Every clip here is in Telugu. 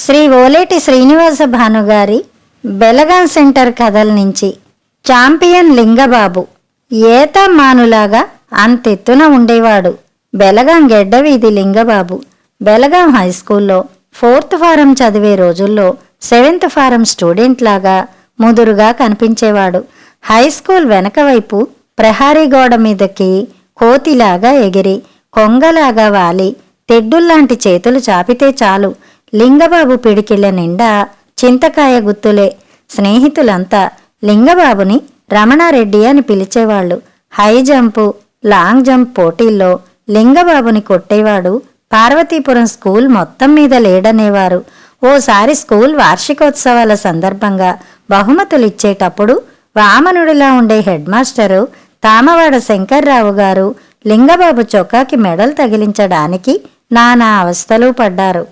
శ్రీ ఓలేటి శ్రీనివాస భానుగారి బెలగాం సెంటర్ కథల నుంచి చాంపియన్ లింగబాబు ఏత మానులాగా అంతెత్తున ఉండేవాడు. బెలగాం గెడ్డవీధి లింగబాబు బెలగాం హై స్కూల్లో ఫోర్త్ ఫారం చదివే రోజుల్లో సెవెంత్ ఫారం స్టూడెంట్ లాగా ముదురుగా కనిపించేవాడు. హై స్కూల్ వెనకవైపు ప్రహారీ గోడ మీదకి కోతిలాగా ఎగిరి కొంగలాగా వాలి తెడ్డుల్లాంటి చేతులు చాపితే చాలు. లింగబాబు పిడికిళ్ళ నిండా చింతకాయ గుత్తులే. స్నేహితులంతా లింగబాబుని రమణారెడ్డి అని పిలిచేవాళ్ళు. హై జంపు లాంగ్ జంప్ పోటీల్లో లింగబాబుని కొట్టేవాడు పార్వతీపురం స్కూల్ మొత్తం మీద లేడనేవారు. ఓసారి స్కూల్ వార్షికోత్సవాల సందర్భంగా బహుమతులు ఇచ్చేటప్పుడు వామనుడిలా ఉండే హెడ్ మాస్టరు తామవాడ శంకర్రావు గారు లింగబాబు చొక్కాకి మెడల్ తగిలించడానికి నానా అవస్థలు పడ్డారు.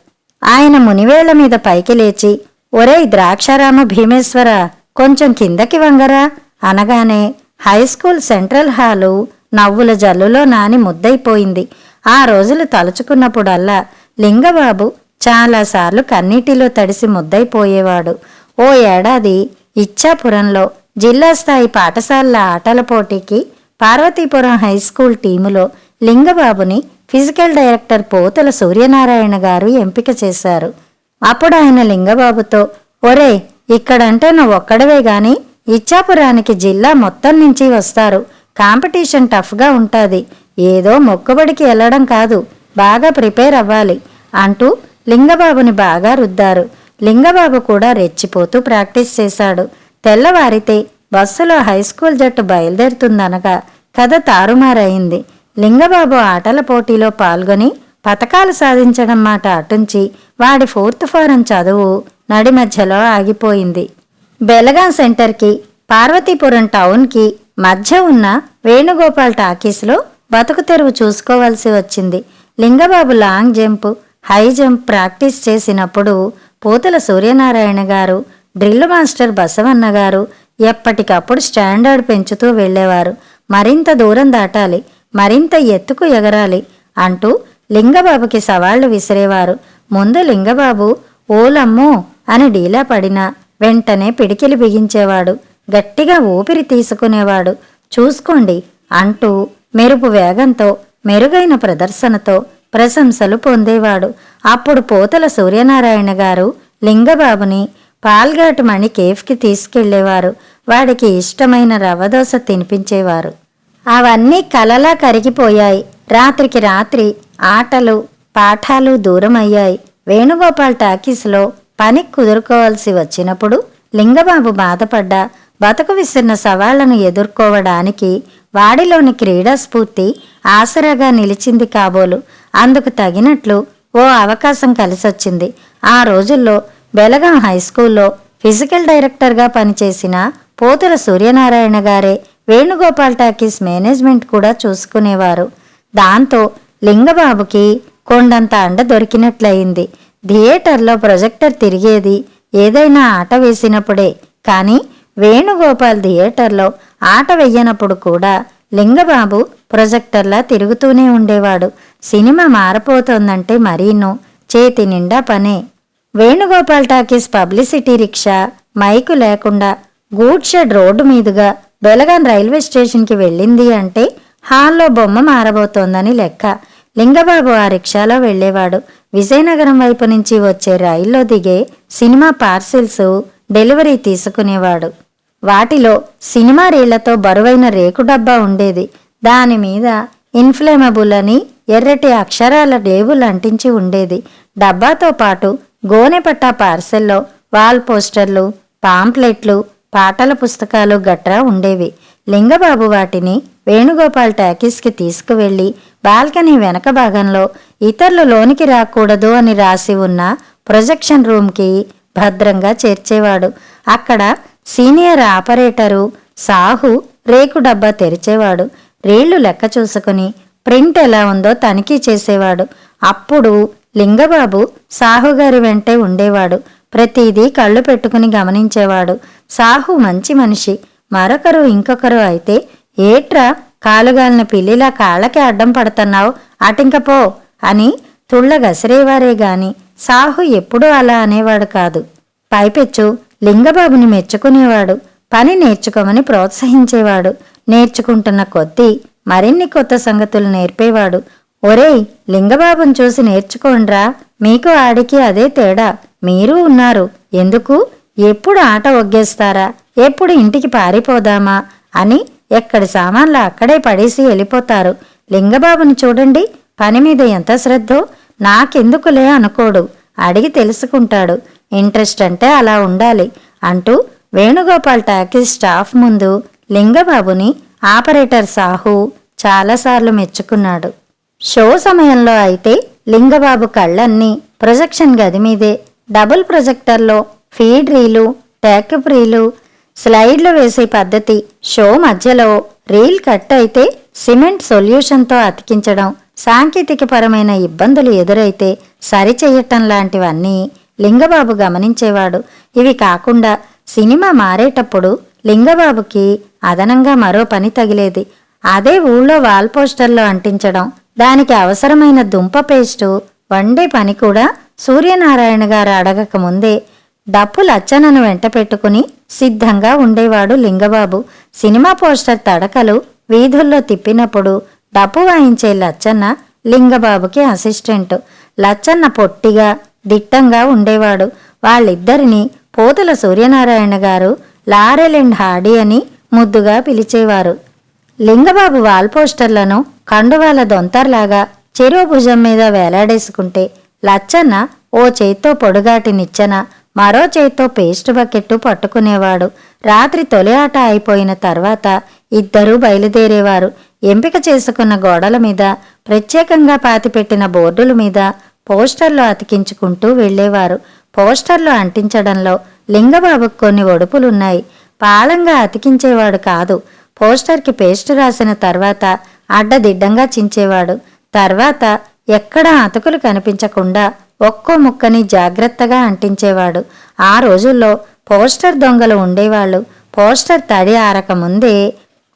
ఆయన మునివేళ్ళ మీద పైకి లేచి ఒరేయ్ ద్రాక్షారామ భీమేశ్వర కొంచెం కిందకి వంగరా అనగానే హై స్కూల్ సెంట్రల్ హాలు నవ్వుల జల్లులో నాని ముద్దైపోయింది ఆ రోజులు తలుచుకున్నప్పుడల్లా లింగబాబు చాలాసార్లు కన్నీటిలో తడిసి ముద్దైపోయేవాడు ఓ ఏడాది ఇచ్చాపురంలో జిల్లా స్థాయి పాఠశాలల ఆటల పోటీకి పార్వతీపురం హై స్కూల్ టీములో లింగబాబుని ఫిజికల్ డైరెక్టర్ పోతల సూర్యనారాయణ గారు ఎంపిక చేశారు. అప్పుడు ఆయన లింగబాబుతో ఒరే ఇక్కడంటే నువ్వు ఒక్కడవే గాని ఇచ్చాపురానికి జిల్లా మొత్తం నుంచి వస్తారు. కాంపిటీషన్ టఫ్గా ఉంటుంది. ఏదో మొక్కుబడికి వెళ్ళడం కాదు. బాగా ప్రిపేర్ అవ్వాలి అంటూ లింగబాబుని బాగా రుద్దారు. లింగబాబు కూడా రెచ్చిపోతూ ప్రాక్టీస్ చేశాడు. తెల్లవారితే బస్సులో హై స్కూల్ జట్టు బయలుదేరుతుందనగా కథ తారుమారైంది. లింగబాబు ఆటల పోటీలో పాల్గొని పథకాలు సాధించడం మాట అటుంచి వాడి ఫోర్త్ ఫారం చదువు నడి మధ్యలో ఆగిపోయింది. బెలగాం సెంటర్కి పార్వతీపురం టౌన్కి మధ్య ఉన్న వేణుగోపాల్ టాకీస్లో బతుకు తెరువు చూసుకోవాల్సి వచ్చింది. Lingababu long jump high jump practice చేసినప్పుడు పూతల సూర్యనారాయణ గారు డ్రిల్ మాస్టర్ బసవన్న గారు ఎప్పటికప్పుడు స్టాండర్డ్ పెంచుతూ వెళ్ళేవారు. మరింత దూరం దాటాలి. మరింత ఎత్తుకు ఎగరాలి అంటూ లింగబాబుకి సవాళ్ళు విసిరేవారు. ముందు లింగబాబు ఓలమ్మో అని డీలా పడినా వెంటనే పిడికిలి బిగించేవాడు. గట్టిగా ఊపిరి తీసుకునేవాడు. చూసుకోండి అంటూ మెరుపు వేగంతో మెరుగైన ప్రదర్శనతో ప్రశంసలు పొందేవాడు. అప్పుడు పోతల సూర్యనారాయణ గారు లింగబాబుని పాల్ఘాట్ మణి కేఫ్కి తీసుకెళ్ళేవారు. వాడికి ఇష్టమైన రవ్వదోశ తినిపించేవారు. అవన్నీ కలలా కరిగిపోయాయి. రాత్రికి రాత్రి ఆటలు పాఠాలు దూరమయ్యాయి. వేణుగోపాల్ టాకీస్లో పని కుదురుకోవాల్సి వచ్చినప్పుడు లింగబాబు బాధపడ్డా బతుకు విసిరిన సవాళ్ళను ఎదుర్కోవడానికి వాడిలోని క్రీడా స్ఫూర్తి ఆసరాగా నిలిచింది కాబోలు. అందుకు తగినట్లు ఓ అవకాశం కలిసొచ్చింది. ఆ రోజుల్లో బెలగాం హై స్కూల్లో ఫిజికల్ డైరెక్టర్గా పనిచేసిన పోతుల సూర్యనారాయణ గారే వేణుగోపాల్ టాకీస్ మేనేజ్మెంట్ కూడా చూసుకునేవారు. దాంతో లింగబాబుకి కొండంత అండ దొరికినట్లయింది. థియేటర్లో ప్రొజెక్టర్ తిరిగేది ఏదైనా ఆట వేసినప్పుడే. కానీ వేణుగోపాల్ థియేటర్లో ఆట వెయ్యనప్పుడు కూడా లింగబాబు ప్రొజెక్టర్లా తిరుగుతూనే ఉండేవాడు. సినిమా మారపోతోందంటే మరీను చేతి నిండా పనే. Venugopal talkies publicity rickshaw mike లేకుండా గూడ్ షెడ్ రోడ్డు మీదుగా బెలగన్ రైల్వే స్టేషన్కి వెళ్ళింది అంటే హాల్లో బొమ్మ మారబోతోందని లెక్క. లింగబాబు ఆ రిక్షాలో వెళ్ళేవాడు. విజయనగరం వైపు నుంచి వచ్చే రైల్లో దిగే సినిమా పార్సిల్స్ డెలివరీ తీసుకునేవాడు. వాటిలో సినిమా రీళ్ళతో బరువైన రేకు డబ్బా ఉండేది. దాని మీద ఇన్ఫ్లేమబుల్ అని ఎర్రటి అక్షరాల డేబుల్ అంటించి ఉండేది. డబ్బాతో పాటు గోనెపట్టా పార్సెల్లో వాల్ పోస్టర్లు పాంప్లెట్లు పాటల పుస్తకాలు గట్రా ఉండేవి. లింగబాబు వాటిని వేణుగోపాల్ టాకీస్కి తీసుకువెళ్ళి బాల్కనీ వెనక భాగంలో ఇతరులు లోనికి రాకూడదు అని రాసి ఉన్న ప్రొజెక్షన్ రూమ్కి భద్రంగా చేర్చేవాడు. అక్కడ సీనియర్ ఆపరేటరు సాహు రేకు డబ్బా తెరిచేవాడు. రీళ్ళు లెక్క చూసుకుని ప్రింట్ ఎలా ఉందో తనిఖీ చేసేవాడు. అప్పుడు లింగబాబు సాహుగారి వెంటే ఉండేవాడు. ప్రతిదీ కళ్ళు పెట్టుకుని గమనించేవాడు. సాహు మంచి మనిషి. మరొకరు ఇంకొకరు అయితే ఏట్రా కాలుగాలిన పిల్లిలా కాళ్ళకి అడ్డం పడుతున్నావు? అటింకపో అని తుళ్ళ గసిరేవారే గాని సాహు ఎప్పుడూ అలా అనేవాడు కాదు. పైపెచ్చు లింగబాబుని మెచ్చుకునేవాడు. పని నేర్చుకోమని ప్రోత్సహించేవాడు. నేర్చుకుంటున్న కొద్దీ మరిన్ని కొత్త సంగతులు నేర్పేవాడు. ఒరేయ్ లింగబాబుని చూసి నేర్చుకోండ్రా. మీకు ఆడికి అదే తేడా. మీరు ఉన్నారు. ఎందుకు? ఎప్పుడు ఆట ఒగ్గేస్తారా? ఎప్పుడు ఇంటికి పారిపోదామా? అని ఎక్కడి సామాన్లు అక్కడే పడేసి వెళ్ళిపోతారు. లింగబాబుని చూడండి పని మీద ఎంత శ్రద్ధో. నాకెందుకులే అనుకోడు. అడిగి తెలుసుకుంటాడు. ఇంట్రెస్ట్ అంటే అలా ఉండాలి అంటూ వేణుగోపాల్ టాకీస్ స్టాఫ్ ముందు లింగబాబుని ఆపరేటర్ సాహు చాలాసార్లు మెచ్చుకున్నాడు. షో సమయంలో అయితే లింగబాబు కళ్ళన్నీ ప్రొజెక్షన్ గది మీదే double ప్రొజెక్టర్లో feed reel take up reel స్లైడ్లు వేసే పద్ధతి షో మధ్యలో రీల్ కట్ అయితే సిమెంట్ సొల్యూషన్తో అతికించడం సాంకేతికపరమైన ఇబ్బందులు ఎదురైతే సరిచెయ్యటం లాంటివన్నీ లింగబాబు గమనించేవాడు. ఇవి కాకుండా సినిమా మారేటప్పుడు లింగబాబుకి అదనంగా మరో పని తగిలేది. అదే ఊళ్ళో వాల్ పోస్టర్లో అంటించడం దానికి అవసరమైన దుంప పేస్టు వండే పని కూడా సూర్యనారాయణ గారు అడగక ముందే డప్పు లచ్చనను వెంట పెట్టుకుని సిద్ధంగా ఉండేవాడు లింగబాబు. సినిమా పోస్టర్ తడకలు వీధుల్లో తిప్పినప్పుడు డప్పు వాయించే లచ్చన్న లింగబాబుకి అసిస్టెంట్. లచ్చన్న పొట్టిగా దిట్టంగా ఉండేవాడు. వాళ్ళిద్దరిని పోతుల సూర్యనారాయణ గారు లారెల్ అండ్ హాడీ అని ముద్దుగా పిలిచేవారు. లింగబాబు వాల్ పోస్టర్లను కండువాల దొంతర్లాగా చెరువు భుజం మీద వేలాడేసుకుంటే లచ్చన్న ఓ చేత్తో పొడుగాటి నిచ్చెన మరో చేత్తో పేస్ట్ బకెట్టు పట్టుకునేవాడు. రాత్రి తొలి ఆట అయిపోయిన తర్వాత ఇద్దరూ బయలుదేరేవారు. ఎంపిక చేసుకున్న గోడల మీద ప్రత్యేకంగా పాతిపెట్టిన బోర్డుల మీద పోస్టర్లు అతికించుకుంటూ వెళ్ళేవారు. పోస్టర్లు అంటించడంలో లింగబాబుకు కొన్ని ఒడుపులున్నాయి. పాలంగా అతికించేవాడు కాదు. పోస్టర్కి పేస్ట్ రాసిన తర్వాత అడ్డదిడ్డంగా చించేవాడు. తర్వాత ఎక్కడా అతుకులు కనిపించకుండా ఒక్కో ముక్కని జాగ్రత్తగా అంటించేవాడు. ఆ రోజుల్లో పోస్టర్ దొంగలు ఉండేవాళ్ళు. పోస్టర్ తడి ఆరక ముందే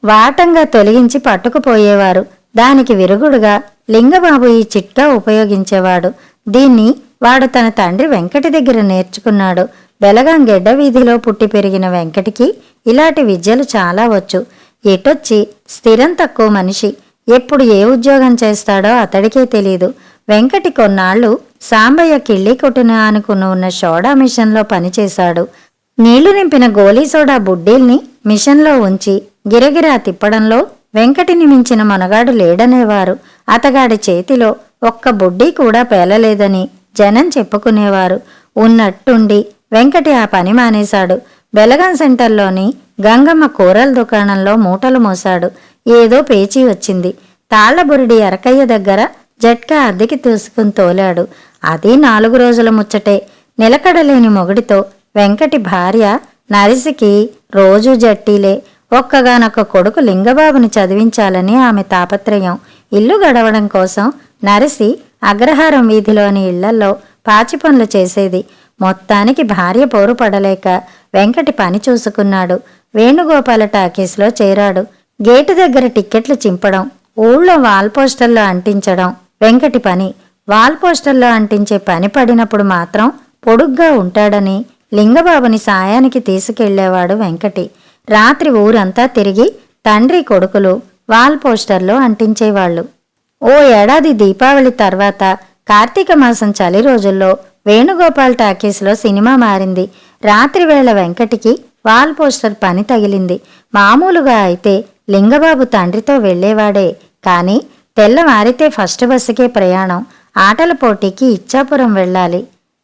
వాటంగా తొలగించి పట్టుకుపోయేవారు. దానికి విరుగుడుగా లింగబాబు ఈ చిట్కా ఉపయోగించేవాడు. దీన్ని వాడు తన తండ్రి వెంకటి దగ్గర నేర్చుకున్నాడు. బెలగాంగెడ్డ వీధిలో పుట్టి పెరిగిన వెంకటికి ఇలాంటి విద్యలు చాలా వచ్చు. ఎటొచ్చి స్థిరం తక్కువ మనిషి. ఎప్పుడు ఏ ఉద్యోగం చేస్తాడో అతడికే తెలియదు వెంకటి కొన్నాళ్ళు సాంబయ్య కిళ్ళి కొట్టిన అనుకుని ఉన్న సోడా మిషన్లో పనిచేశాడు. నీళ్ళు నింపిన గోలీ సోడా బుడ్డీల్ని మిషన్లో ఉంచి గిరగిరా తిప్పడంలో వెంకటిని మించిన మనగాడు లేడనేవారు. అతగాడి చేతిలో ఒక్క బుడ్డీ కూడా పేలలేదని జనం చెప్పుకునేవారు. ఉన్నట్టుండి వెంకటి ఆ పని మానేశాడు. బెలగం సెంటర్లోని గంగమ్మ కూరల దుకాణంలో మూటలు మోశాడు. ఏదో పేచీ వచ్చింది. తాళ్ళబురిడి అరకయ్య దగ్గర జట్కా అద్దెకి తీసుకుని తోలాడు. అది నాలుగు రోజుల ముచ్చటే. నిలకడలేని మొగుడితో వెంకటి భార్య నరిసికి రోజూ జట్టీలే. ఒక్కగానొక్క కొడుకు లింగబాబుని చదివించాలని ఆమె తాపత్రయం. ఇల్లు గడవడం కోసం నరసి అగ్రహారం వీధిలోని ఇళ్ళల్లో పాచి పనులు చేసేది. మొత్తానికి భార్య పోరు పడలేక వెంకటి పని చూసుకున్నాడు. వేణుగోపాల టాకీస్లో చేరాడు. గేటు దగ్గర టిక్కెట్లు చింపడం ఊళ్ళో వాల్ పోస్టర్లు అంటించడం వెంకటి పని. వాల్ పోస్టర్లో అంటించే పని పడినప్పుడు మాత్రం పొడుగ్గా ఉంటాడని లింగబాబుని సాయానికి తీసుకెళ్ళేవాడు వెంకటి. రాత్రి ఊరంతా తిరిగి తండ్రి కొడుకులు వాల్ పోస్టర్లో అంటించేవాళ్ళు. ఓ ఏడాది దీపావళి తర్వాత కార్తీక మాసం చలి రోజుల్లో వేణుగోపాల్ టాకీస్లో సినిమా మారింది. రాత్రి వేళ వెంకటికి వాల్ పోస్టర్ పని తగిలింది. మామూలుగా అయితే లింగబాబు తండ్రితో వెళ్ళేవాడే కానీ తెల్లవారితే ఫస్ట్ బస్సుకే ప్రయాణం. ఆటల పోటీకి ఇచ్చాపురం వెళ్ళాలి.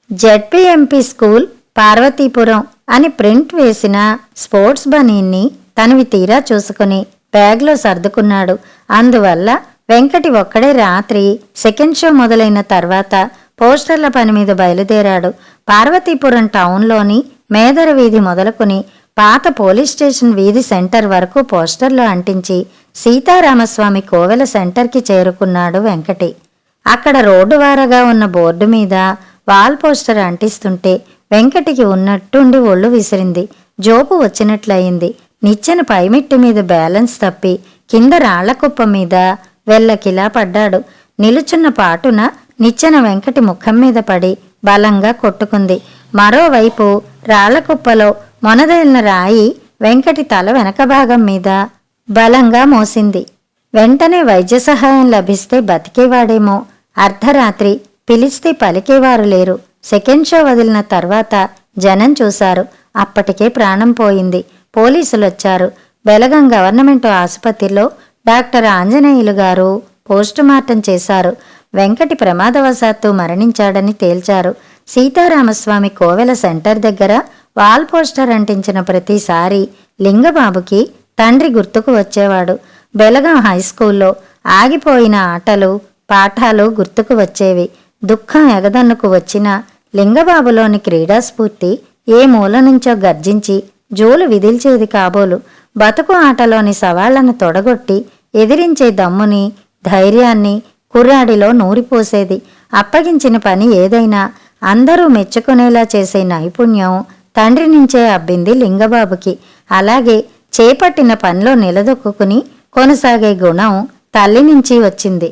జెడ్పీఎంపీ స్కూల్ పార్వతీపురం అని ప్రింట్ వేసిన స్పోర్ట్స్ బనీన్ని తనవి తీరా చూసుకుని బ్యాగ్లో సర్దుకున్నాడు. అందువల్ల వెంకటి ఒక్కడే రాత్రి సెకండ్ షో మొదలైన తర్వాత పోస్టర్ల పని మీద బయలుదేరాడు. పార్వతీపురం టౌన్లోని మేదర వీధి మొదలుకుని పాత పోలీస్ స్టేషన్ వీధి సెంటర్ వరకు పోస్టర్లు అంటించి సీతారామస్వామి కోవెల సెంటర్కి చేరుకున్నాడు వెంకటి. అక్కడ రోడ్డు వారగా ఉన్న బోర్డు మీద వాల్ పోస్టర్ అంటిస్తుంటే వెంకటికి ఉన్నట్టుండి ఒళ్ళు విసిరింది. జోపు వచ్చినట్లయింది. నిచ్చెన పైమిట్టి మీద బ్యాలెన్స్ తప్పి కింద రాళ్ళ కుప్ప మీద వెళ్ళకిలా పడ్డాడు. నిలుచున్న పాటున నిచ్చెన వెంకటి ముఖం మీద పడి బలంగా కొట్టుకుంది. మరోవైపు రాళ్ళకుప్పలో మొనదైన రాయి వెంకటి తల వెనక భాగం మీద బలంగా మోసింది. వెంటనే వైద్య సహాయం లభిస్తే బతికేవాడేమో అర్ధరాత్రి పిలిస్తే పలికేవారు లేరు. సెకండ్ షో వదిలిన తర్వాత జనం చూశారు. అప్పటికే ప్రాణం పోయింది. పోలీసులొచ్చారు. బెలగం గవర్నమెంట్ ఆసుపత్రిలో డాక్టర్ ఆంజనేయులు గారు పోస్టుమార్టం చేశారు. వెంకటి ప్రమాదవశాత్తు మరణించాడని తేల్చారు. సీతారామస్వామి కోవెల సెంటర్ దగ్గర వాల్ పోస్టర్ అంటించిన ప్రతిసారి లింగబాబుకి తండ్రి గుర్తుకు వచ్చేవాడు. బెలగాం హై స్కూల్లో ఆగిపోయిన ఆటలు పాఠాలు గుర్తుకు వచ్చేవి. దుఃఖం ఎగదన్నుకు వచ్చిన లింగబాబులోని క్రీడాస్ఫూర్తి ఏ మూల నుంచో గర్జించి జోలు విదిల్చేది కాబోలు. బతుకు ఆటలోని సవాళ్ళను తొడగొట్టి ఎదిరించే దమ్ముని ధైర్యాన్ని కుర్రాడిలో నూరిపోసేది. అప్పగించిన పని ఏదైనా అందరూ మెచ్చుకునేలా చేసే నైపుణ్యం తండ్రి నుంచే అబ్బింది లింగబాబుకి. అలాగే చేపట్టిన పనిలో నిలదొక్కుని కొనసాగే గుణం తల్లి నుంచి వచ్చింది.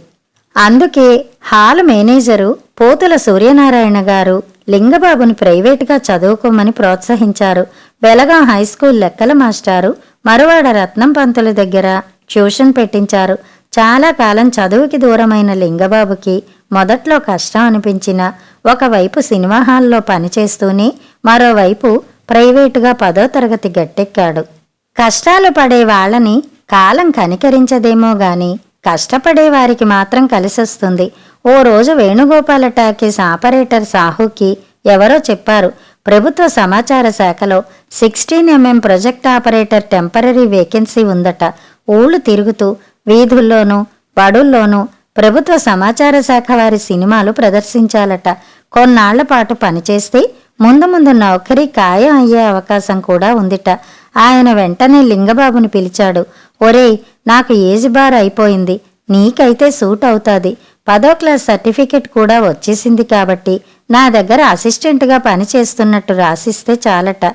అందుకే హాల్ మేనేజరు పోతల సూర్యనారాయణ గారు లింగబాబుని ప్రైవేటుగా చదువుకోమని ప్రోత్సహించారు. బెలగాం హై స్కూల్ లెక్కల మాస్టారు మరువాడ రత్నం పంతుల దగ్గర ట్యూషన్ పెట్టించారు. చాలా కాలం చదువుకి దూరమైన లింగబాబుకి మొదట్లో కష్టం అనిపించిన ఒకవైపు సినిమా హాల్లో పనిచేస్తూనే మరోవైపు ప్రైవేటుగా పదో తరగతి గట్టెక్కాడు. కష్టాలు పడే వాళ్ళని కాలం కనికరించదేమో గాని కష్టపడే వారికి మాత్రం కలిసొస్తుంది. ఓ రోజు వేణుగోపాల టాకీస్ ఆపరేటర్ సాహుకి ఎవరో చెప్పారు ప్రభుత్వ సమాచార శాఖలో sixteen MM project operator temporary vacancy ఉందట. ఊళ్ళు తిరుగుతూ వీధుల్లోనూ బడుల్లోనూ ప్రభుత్వ సమాచార శాఖ వారి సినిమాలు ప్రదర్శించాలట. కొన్నాళ్ళ పాటు పనిచేస్తే ముందు ముందు నౌకరీ ఖాయం అయ్యే అవకాశం కూడా ఉందిట. ఆయన వెంటనే లింగబాబుని పిలిచాడు. ఒరేయ్ నాకు ఏజ్ బార్ అయిపోయింది. నీకైతే సూట్ అవుతాది. పదో క్లాస్ సర్టిఫికెట్ కూడా వచ్చేసింది కాబట్టి నా దగ్గర అసిస్టెంట్గా పనిచేస్తున్నట్టు రాసిస్తే చాలట.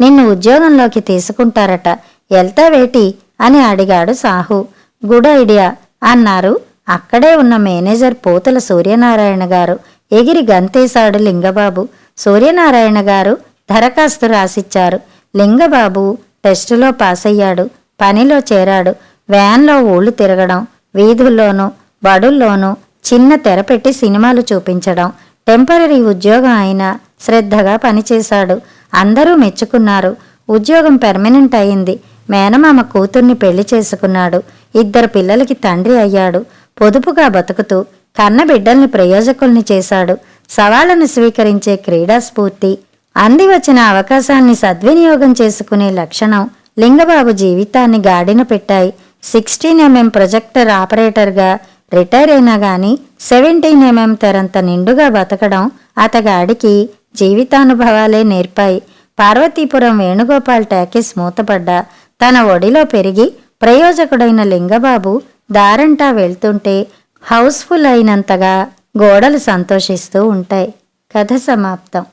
నిన్ను ఉద్యోగంలోకి తీసుకుంటారట. వెళ్తావేటి అని అడిగాడు సాహు. గుడ్ ఐడియా అన్నారు. అక్కడే ఉన్న మేనేజర్ పోతల సూర్యనారాయణ గారు ఎగిరి గంతేశాడు లింగబాబు. సూర్యనారాయణ గారు దరఖాస్తు రాసిచ్చారు. లింగబాబు టెస్టులో పాస్ అయ్యాడు పనిలో చేరాడు. వ్యాన్లో ఊళ్ళు తిరగడం వీధుల్లోనూ బడుల్లోనూ చిన్న తెర పెట్టి సినిమాలు చూపించడం టెంపరీ ఉద్యోగం అయినా శ్రద్ధగా పనిచేశాడు. అందరూ మెచ్చుకున్నారు. ఉద్యోగం పెర్మనెంట్ అయింది. మేనమామ కూతుర్ని పెళ్ళి చేసుకున్నాడు. ఇద్దరు పిల్లలకి తండ్రి అయ్యాడు. పొదుపుగా బతుకుతూ కన్న బిడ్డల్ని ప్రయోజకుల్ని చేశాడు. సవాళ్ళను స్వీకరించే క్రీడా స్ఫూర్తి అంది వచ్చిన అవకాశాన్ని సద్వినియోగం చేసుకునే లక్షణం లింగబాబు జీవితాన్ని గాడిన పెట్టాయి. సిక్స్టీన్ ఎంఎం ప్రొజెక్టర్ ఆపరేటర్గా రిటైర్ అయినా గాని సెవెంటీన్ ఎంఎం తెరంత నిండుగా బతకడం అతగాడికి జీవితానుభవాలే నేర్పాయి. పార్వతీపురం వేణుగోపాల్ టాకీస్ మూతపడ్డా తన ఒడిలో పెరిగి ప్రయోజకుడైన లింగబాబు దారంటా వెళ్తుంటే హౌస్ఫుల్ అయినంతగా గోడలు సంతోషిస్తూ ఉంటాయి. కథ సమాప్తం.